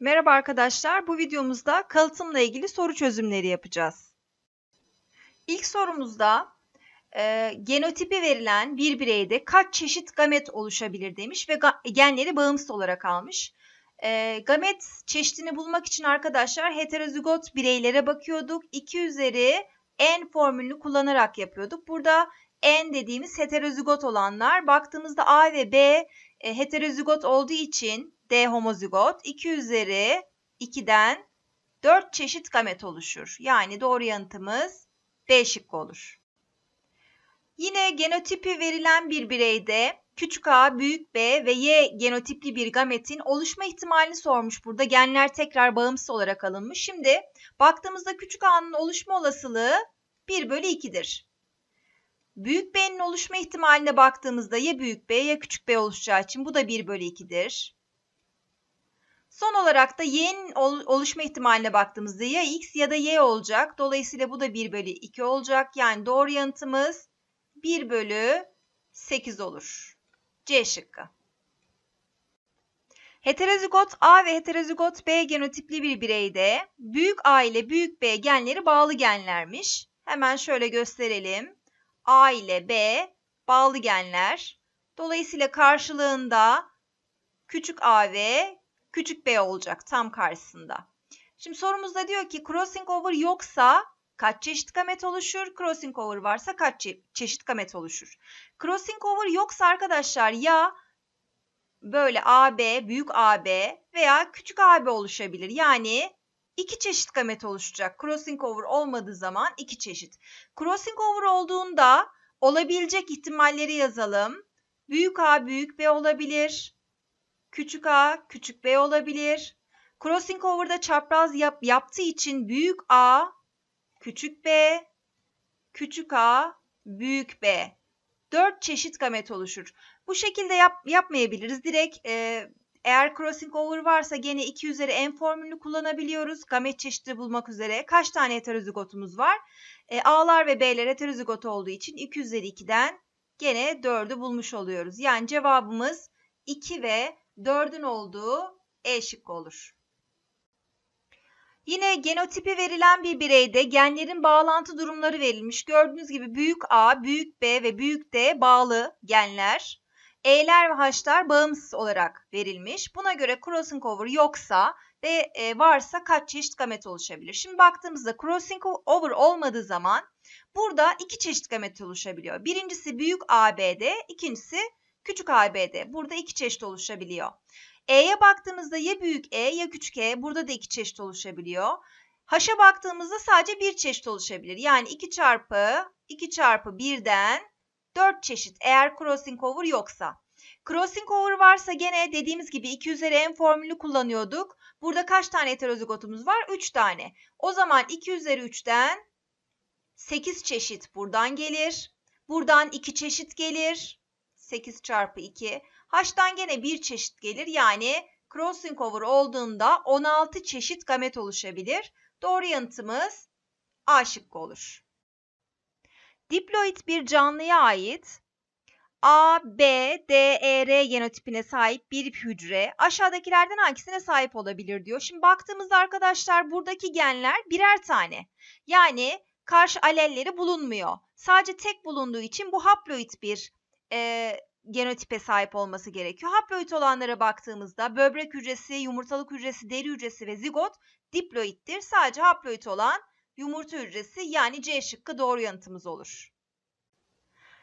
Merhaba arkadaşlar, bu videomuzda kalıtımla ilgili soru çözümleri yapacağız. İlk sorumuzda e, genotipi verilen bir bireyde kaç çeşit gamet oluşabilir demiş ve genleri bağımsız olarak almış. E, gamet çeşidini bulmak için arkadaşlar heterozigot bireylere bakıyorduk. 2 üzeri n formülünü kullanarak yapıyorduk. Burada n dediğimiz heterozigot olanlar. Baktığımızda A ve B e, heterozigot olduğu için D homozigot 2 üzeri 2'den 4 çeşit gamet oluşur. Yani doğru yanıtımız B şıkkı olur. Yine genotipi verilen bir bireyde küçük a, büyük B ve Y genotipli bir gametin oluşma ihtimalini sormuş burada. Genler tekrar bağımsız olarak alınmış. Şimdi baktığımızda küçük a'nın oluşma olasılığı 1 bölü 2'dir. Büyük B'nin oluşma ihtimaline baktığımızda ya büyük B ya küçük B oluşacağı için bu da 1 bölü 2'dir. Son olarak da y'nin oluşma ihtimaline baktığımızda ya x ya da y olacak. Dolayısıyla bu da 1 bölü 2 olacak. Yani doğru yanıtımız 1 bölü 8 olur. C şıkkı. Heterozigot A ve heterozigot B genotipli bir bireyde büyük A ile büyük B genleri bağlı genlermiş. Hemen şöyle gösterelim. A ile B bağlı genler. Dolayısıyla karşılığında küçük a ve küçük b olacak tam karşısında. Şimdi sorumuzda diyor ki crossing over yoksa kaç çeşit gamet oluşur? Crossing over varsa kaç çe çeşit gamet oluşur? Crossing over yoksa arkadaşlar ya böyle AB, büyük AB veya küçük AB oluşabilir. Yani iki çeşit gamet oluşacak. Crossing over olmadığı zaman iki çeşit. Crossing over olduğunda olabilecek ihtimalleri yazalım. Büyük A büyük B olabilir. Küçük A küçük B olabilir. Crossing over'da çapraz yap, yaptığı için büyük A küçük B küçük A büyük B. Dört çeşit gamet oluşur. Bu şekilde yap, yapmayabiliriz. Direkt e, eğer crossing over varsa gene 2 üzeri n formülünü kullanabiliyoruz. Gamet çeşidi bulmak üzere. Kaç tane heterozigotumuz var? E, A'lar ve B'ler heterozigot olduğu için 2 üzeri 2'den gene 4'ü bulmuş oluyoruz. Yani cevabımız 2 ve 4'ün olduğu E şıkkı olur. Yine genotipi verilen bir bireyde genlerin bağlantı durumları verilmiş. Gördüğünüz gibi büyük A, büyük B ve büyük D bağlı genler. E'ler ve H'lar bağımsız olarak verilmiş. Buna göre crossing over yoksa ve e, varsa kaç çeşit gamet oluşabilir? Şimdi baktığımızda crossing over olmadığı zaman burada iki çeşit gamet oluşabiliyor. Birincisi büyük ABD, ikincisi küçük ABD. Burada iki çeşit oluşabiliyor. E'ye baktığımızda ya büyük E ya küçük E burada da iki çeşit oluşabiliyor. H'a baktığımızda sadece bir çeşit oluşabilir. Yani 2 çarpı 2 çarpı 1'den 4 çeşit eğer crossing over yoksa. Crossing over varsa gene dediğimiz gibi 2 üzeri n formülünü kullanıyorduk. Burada kaç tane heterozigotumuz var? 3 tane. O zaman 2 üzeri 3'ten 8 çeşit buradan gelir. Buradan 2 çeşit gelir. 8 çarpı 2. H'tan gene bir çeşit gelir. Yani crossing over olduğunda 16 çeşit gamet oluşabilir. Doğru yanıtımız A şıkkı olur. Diploid bir canlıya ait A, B, D, E, R genotipine sahip bir hücre aşağıdakilerden hangisine sahip olabilir diyor. Şimdi baktığımızda arkadaşlar buradaki genler birer tane. Yani karşı alelleri bulunmuyor. Sadece tek bulunduğu için bu haploid bir e, genotipe sahip olması gerekiyor. Haploid olanlara baktığımızda böbrek hücresi, yumurtalık hücresi, deri hücresi ve zigot diploiddir. Sadece haploid olan yumurta hücresi yani C şıkkı doğru yanıtımız olur.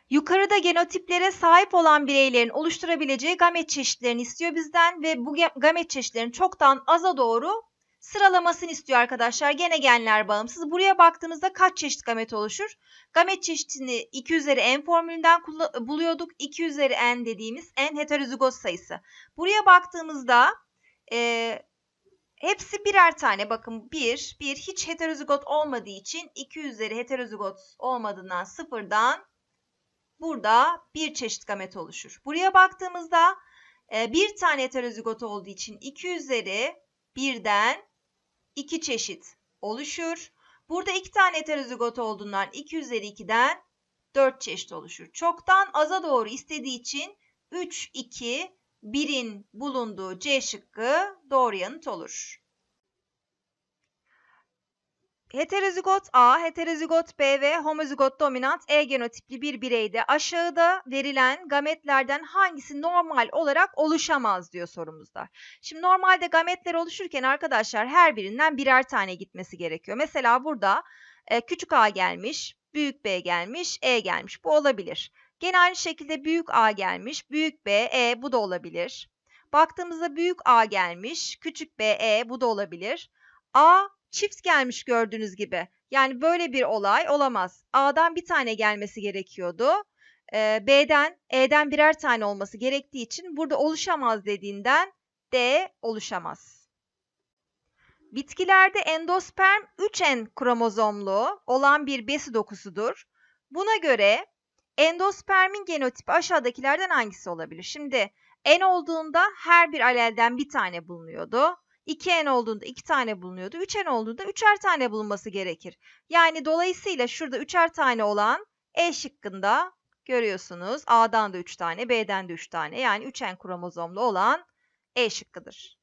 Yukarıda genotiplere sahip olan bireylerin oluşturabileceği gamet çeşitlerini istiyor bizden ve bu gamet çeşitlerinin çoktan aza doğru sıralamasını istiyor arkadaşlar. Gene genler bağımsız. Buraya baktığımızda kaç çeşit gamet oluşur? Gamet çeşitini 2 üzeri n formülünden buluyorduk. 2 üzeri n dediğimiz n heterozigot sayısı. Buraya baktığımızda e, hepsi birer tane. Bakın 1, 1 hiç heterozigot olmadığı için 2 üzeri heterozigot olmadığından sıfırdan burada bir çeşit gamet oluşur. Buraya baktığımızda e, bir tane heterozigot olduğu için 2 üzeri birden 2 çeşit oluşur. Burada 2 tane heterozigot olduğundan 2 üzeri 2'den 4 çeşit oluşur. Çoktan aza doğru istediği için 3, 2, 1'in bulunduğu C şıkkı doğru yanıt olur. Heterozigot A, heterozigot B ve homozigot dominant E genotipli bir bireyde aşağıda verilen gametlerden hangisi normal olarak oluşamaz diyor sorumuzda. Şimdi normalde gametler oluşurken arkadaşlar her birinden birer tane gitmesi gerekiyor. Mesela burada e, küçük a gelmiş, büyük B gelmiş, E gelmiş. Bu olabilir. Gene aynı şekilde büyük A gelmiş, büyük B, E bu da olabilir. Baktığımızda büyük A gelmiş, küçük B, E bu da olabilir. A çift gelmiş gördüğünüz gibi. Yani böyle bir olay olamaz. A'dan bir tane gelmesi gerekiyordu. Ee, B'den, E'den birer tane olması gerektiği için burada oluşamaz dediğinden D oluşamaz. Bitkilerde endosperm 3N kromozomlu olan bir besi dokusudur. Buna göre endospermin genotipi aşağıdakilerden hangisi olabilir? Şimdi N olduğunda her bir alelden bir tane bulunuyordu. 2n olduğunda 2 tane bulunuyordu. 3n olduğunda 3'er tane bulunması gerekir. Yani dolayısıyla şurada 3'er tane olan E şıkkında görüyorsunuz. A'dan da 3 tane, B'den de 3 tane. Yani 3n kromozomlu olan E şıkkıdır.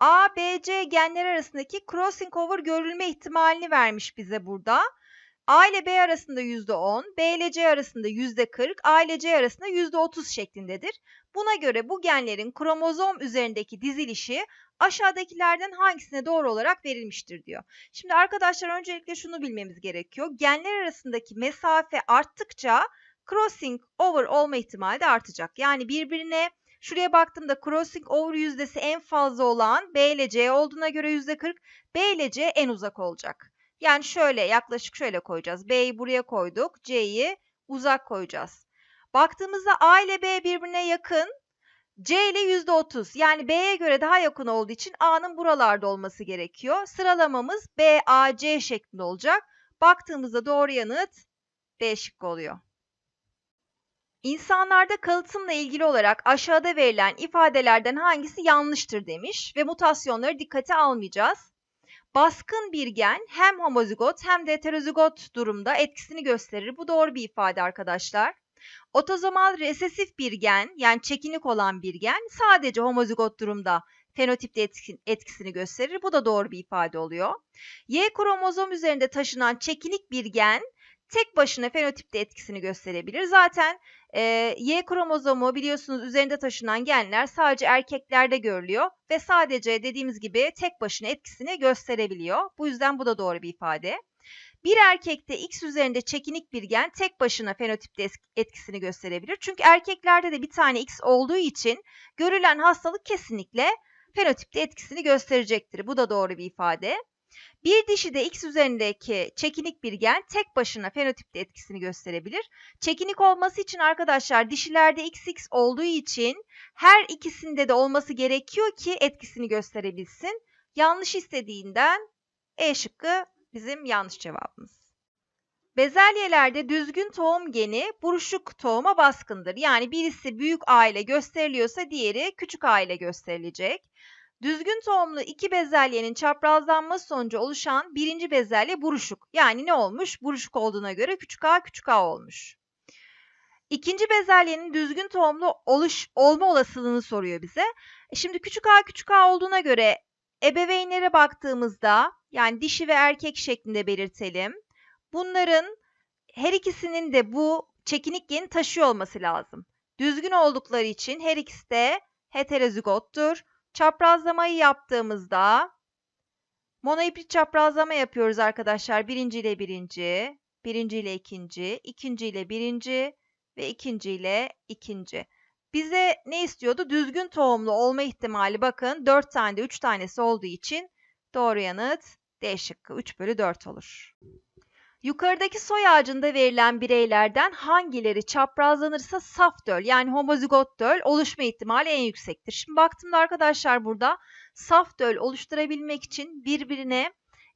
A, B, C genler arasındaki crossing over görülme ihtimalini vermiş bize burada. A ile B arasında %10, B ile C arasında %40, A ile C arasında %30 şeklindedir. Buna göre bu genlerin kromozom üzerindeki dizilişi aşağıdakilerden hangisine doğru olarak verilmiştir diyor. Şimdi arkadaşlar öncelikle şunu bilmemiz gerekiyor. Genler arasındaki mesafe arttıkça crossing over olma ihtimali de artacak. Yani birbirine şuraya baktığımda crossing over yüzdesi en fazla olan B ile C olduğuna göre %40, B ile C en uzak olacak. Yani şöyle yaklaşık şöyle koyacağız. B'yi buraya koyduk. C'yi uzak koyacağız. Baktığımızda A ile B birbirine yakın. C ile %30 yani B'ye göre daha yakın olduğu için A'nın buralarda olması gerekiyor. Sıralamamız B, A, C şeklinde olacak. Baktığımızda doğru yanıt B şıkkı oluyor. İnsanlarda kalıtımla ilgili olarak aşağıda verilen ifadelerden hangisi yanlıştır demiş ve mutasyonları dikkate almayacağız. Baskın bir gen hem homozigot hem de heterozigot durumda etkisini gösterir. Bu doğru bir ifade arkadaşlar. Otozomal resesif bir gen yani çekinik olan bir gen sadece homozigot durumda fenotipte etkisini gösterir. Bu da doğru bir ifade oluyor. Y kromozom üzerinde taşınan çekinik bir gen tek başına fenotipte etkisini gösterebilir. Zaten Y kromozomu biliyorsunuz üzerinde taşınan genler sadece erkeklerde görülüyor ve sadece dediğimiz gibi tek başına etkisini gösterebiliyor. Bu yüzden bu da doğru bir ifade. Bir erkekte X üzerinde çekinik bir gen tek başına fenotipte etkisini gösterebilir. Çünkü erkeklerde de bir tane X olduğu için görülen hastalık kesinlikle fenotipte etkisini gösterecektir. Bu da doğru bir ifade. Bir dişi de X üzerindeki çekinik bir gen tek başına fenotipte etkisini gösterebilir. Çekinik olması için arkadaşlar dişilerde XX olduğu için her ikisinde de olması gerekiyor ki etkisini gösterebilsin. Yanlış istediğinden E şıkkı bizim yanlış cevabımız. Bezelyelerde düzgün tohum geni buruşuk tohuma baskındır. Yani birisi büyük A ile gösteriliyorsa diğeri küçük A ile gösterilecek. Düzgün tohumlu iki bezelyenin çaprazlanması sonucu oluşan birinci bezelye buruşuk. Yani ne olmuş? Buruşuk olduğuna göre küçük a küçük a olmuş. İkinci bezelyenin düzgün tohumlu oluş, olma olasılığını soruyor bize. E şimdi küçük a küçük a olduğuna göre ebeveynlere baktığımızda yani dişi ve erkek şeklinde belirtelim. Bunların her ikisinin de bu çekinik geni taşıyor olması lazım. Düzgün oldukları için her ikisi de heterozigottur. Çaprazlamayı yaptığımızda monoiprit çaprazlama yapıyoruz arkadaşlar. Birinci ile birinci, birinci ile ikinci, ikinci ile birinci ve ikinci ile ikinci. Bize ne istiyordu? Düzgün tohumlu olma ihtimali bakın 4 tane de 3 tanesi olduğu için doğru yanıt D şıkkı 3 bölü 4 olur. Yukarıdaki soy ağacında verilen bireylerden hangileri çaprazlanırsa saf döl yani homozigot döl oluşma ihtimali en yüksektir. Şimdi baktığımda arkadaşlar burada saf döl oluşturabilmek için birbirine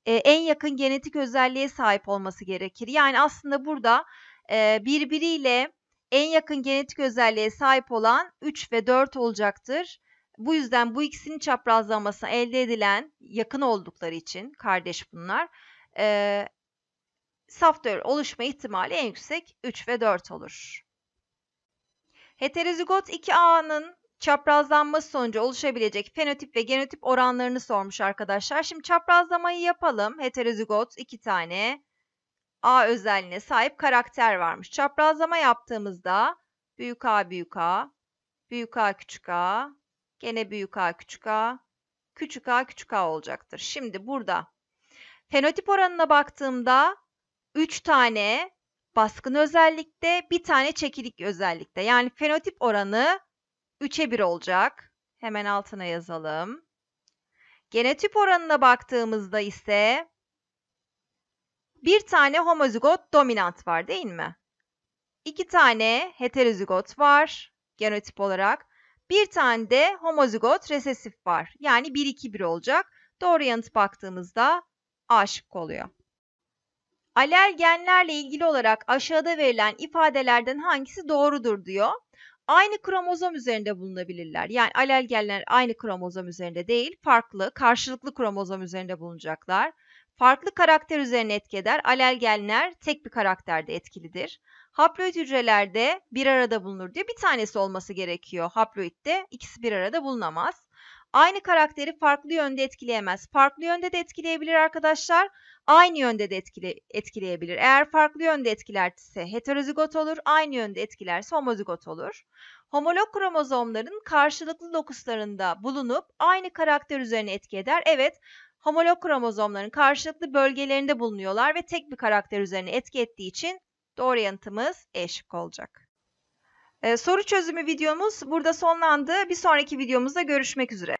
e, en yakın genetik özelliğe sahip olması gerekir. Yani aslında burada e, birbiriyle en yakın genetik özelliğe sahip olan 3 ve 4 olacaktır. Bu yüzden bu ikisinin çaprazlanması elde edilen yakın oldukları için kardeş bunlar. E, Software oluşma ihtimali en yüksek 3 ve 4 olur. Heterozigot 2A'nın çaprazlanması sonucu oluşabilecek fenotip ve genotip oranlarını sormuş arkadaşlar. Şimdi çaprazlamayı yapalım. Heterozigot iki tane A özelliğine sahip karakter varmış. Çaprazlama yaptığımızda büyük A büyük A, büyük A küçük A, gene büyük A küçük A, küçük A küçük A olacaktır. Şimdi burada fenotip oranına baktığımda 3 tane baskın özellikte, bir tane çekilik özellikte. Yani fenotip oranı 3'e 1 olacak. Hemen altına yazalım. Genotip oranına baktığımızda ise bir tane homozigot dominant var değil mi? İki tane heterozigot var genotip olarak. Bir tane de homozigot resesif var. Yani 1-2-1 olacak. Doğru yanıt baktığımızda A şıkkı oluyor. Alel genlerle ilgili olarak aşağıda verilen ifadelerden hangisi doğrudur diyor. Aynı kromozom üzerinde bulunabilirler. Yani alel genler aynı kromozom üzerinde değil, farklı, karşılıklı kromozom üzerinde bulunacaklar. Farklı karakter üzerine etki eder. Alel genler tek bir karakterde etkilidir. Haploid hücrelerde bir arada bulunur diyor. Bir tanesi olması gerekiyor haploidde. ikisi bir arada bulunamaz. Aynı karakteri farklı yönde etkileyemez. Farklı yönde de etkileyebilir arkadaşlar. Aynı yönde de etkile, etkileyebilir. Eğer farklı yönde etkilerse heterozigot olur. Aynı yönde etkilerse homozigot olur. Homolog kromozomların karşılıklı lokuslarında bulunup aynı karakter üzerine etki eder. Evet, homolog kromozomların karşılıklı bölgelerinde bulunuyorlar ve tek bir karakter üzerine etki ettiği için doğru yanıtımız E olacak. Ee, soru çözümü videomuz burada sonlandı. Bir sonraki videomuzda görüşmek üzere.